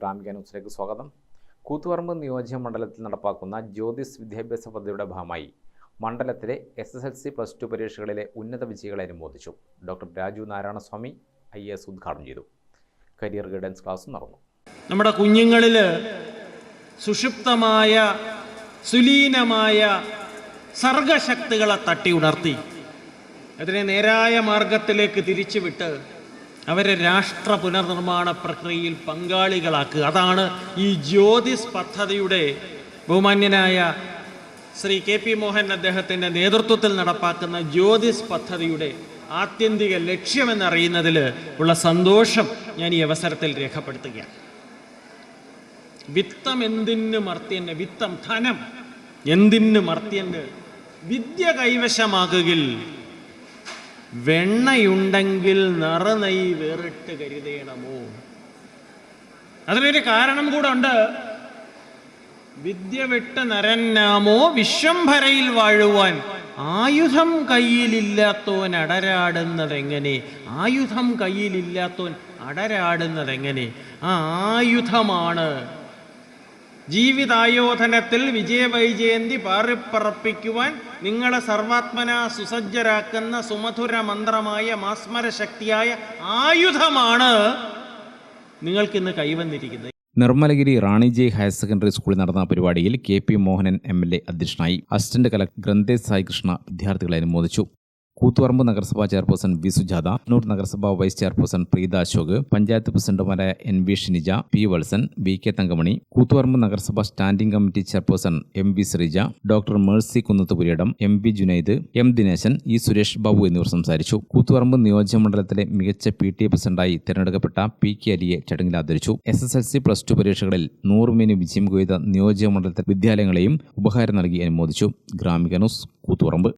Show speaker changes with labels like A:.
A: ഗ്രാമിക ന്യൂസിലേക്ക് സ്വാഗതം. കൂത്തുപറമ്പ് നിയോജക മണ്ഡലത്തിൽ നടപ്പാക്കുന്ന ജ്യോതിസ് വിദ്യാഭ്യാസ പദ്ധതിയുടെ ഭാഗമായി മണ്ഡലത്തിലെ S S L C plus two പരീക്ഷകളിലെ ഉന്നത വിജയികളെ അനുമോദിച്ചു. Doctor Raju Narayanaswamy I S ഉദ്ഘാടനം ചെയ്തു. കരിയർ ഗൈഡൻസ് ക്ലാസ് നടന്നു.
B: നമ്മുടെ കുഞ്ഞുങ്ങളിൽ സുഷുപ്തമായ സുലീനമായ സർഗശക്തികളെ തട്ടി ഉണർത്തി. അതിനെ നേരായ മാർഗത്തിലേക്ക് തിരിച്ചുവിട്ട് അവരെ രാഷ്ട്ര പുനർനിർമ്മാണ പ്രക്രിയയിൽ പങ്കാളികളാക്കുക. അതാണ് ഈ ജ്യോതിസ് പദ്ധതിയുടെ ബഹുമാന്യനായ ശ്രീ കെ പി മോഹൻ അദ്ദേഹത്തിന്റെ നേതൃത്വത്തിൽ നടപ്പാക്കുന്ന ജ്യോതിസ് പദ്ധതിയുടെ ആത്യന്തിക ലക്ഷ്യമെന്നറിയുന്നതിൽ ഉള്ള സന്തോഷം ഞാൻ ഈ അവസരത്തിൽ രേഖപ്പെടുത്തുകയാണ്. വിത്തം എന്തിന് മർത്യന് വിത്തം ധനം എന്തിന് മർത്യന് വിദ്യ കൈവശമാകുകിൽ വെണ്ണയുണ്ടെങ്കിൽ നിറനൈ വേറിട്ട് കരുതേണമോ? അതിനൊരു കാരണം കൂടെ ഉണ്ട് വിദ്യ വിട്ട് നരന്നാമോ? വിശ്വംഭരയിൽ വാഴുവാൻ ആയുധം കയ്യിലില്ലാത്തോൻ അടരാടുന്നതെങ്ങനെ? ആയുധം കയ്യിലില്ലാത്തോൻ അടരാടുന്നതെങ്ങനെ? ആ ആയുധമാണ് ജീവിതായോധനത്തിൽ വിജയവൈജയന്തി പാറിപ്പറപ്പിക്കുവാൻ നിങ്ങളെ സർവാത്മന സുസജ്ജരാക്കുന്ന സുമധുര മന്ത്രമായ മാസ്മര ശക്തിയായ ആയുധമാണ് നിങ്ങൾക്കിന്ന് കൈവന്നിരിക്കുന്നത്.
A: Nirmalagiri Rani J higher secondary സ്കൂളിൽ നടന്ന പരിപാടിയിൽ K P Mohanan M L A അധ്യക്ഷനായി അസിസ്റ്റന്റ് കലക്ടർ ഗ്രന്ഥേ സായികൃഷ്ണ വിദ്യാർത്ഥികളെ അനുമോദിച്ചു. കൂത്തുപറമ്പ് നഗരസഭാ ചെയർപേഴ്സൺ വി സുജാത കണ്ണൂർ നഗരസഭാ വൈസ് ചെയർപേഴ്സൺ പ്രീത അശോക് പഞ്ചായത്ത് പ്രസിഡന്റുമാരായ N V Shinija P Valsan V K Thankamani Koothuparamba നഗരസഭാ standing committee chairperson M V Sreeja doctor Mercy Kunnathupuriyidam M V Junaid M Dineshan E Suresh Babu എന്നിവർ സംസാരിച്ചു. കൂത്തുപറമ്പ് നിയോജകമണ്ഡലത്തിലെ മികച്ച P T A പ്രസിഡന്റായി തിരഞ്ഞെടുക്കപ്പെട്ട P K അലിയെ ചടങ്ങിൽ ആദരിച്ചു. S S L C plus two പരീക്ഷകളിൽ നൂറ് മേനി വിജയം കൊയ്ത നിയോജകമണ്ഡലത്തിലെ വിദ്യാലയങ്ങളെയും ഉപഹാരം നൽകി അനുമോദിച്ചു. ഗ്രാമിക ന്യൂസ് കൂത്തുപറമ്പ്.